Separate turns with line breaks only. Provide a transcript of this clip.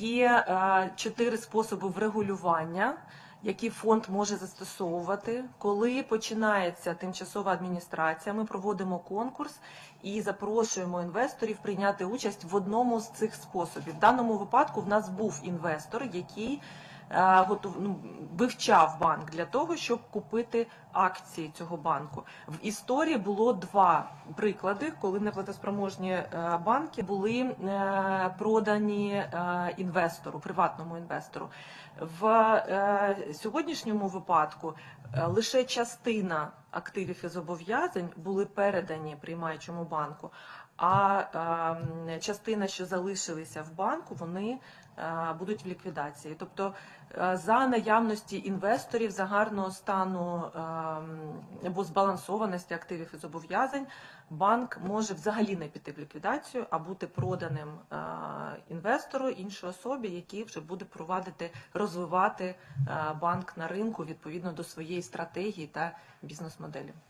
є е, чотири способи врегулювання, які фонд може застосовувати. Коли починається тимчасова адміністрація, ми проводимо конкурс і запрошуємо інвесторів прийняти участь в одному з цих способів. В даному випадку в нас був інвестор, який вивчав банк для того, щоб купити акції цього банку. В історії було два приклади, коли неплатоспроможні е, банки були е, продані е, інвестору, приватному інвестору. В е, сьогоднішньому випадку е, лише частина активів і зобов'язань були передані приймаючому банку, а е, частина, що залишилися в банку, вони е, будуть в ліквідації. Тобто, е, за наявності інвесторів, за гарного стану е, або збалансованості активів і зобов'язань, банк може взагалі не піти в ліквідацію, а бути проданим е, інвестору, іншій особі, який вже буде провадити, розвивати банк на ринку відповідно до своєї стратегії та бізнес-моделі.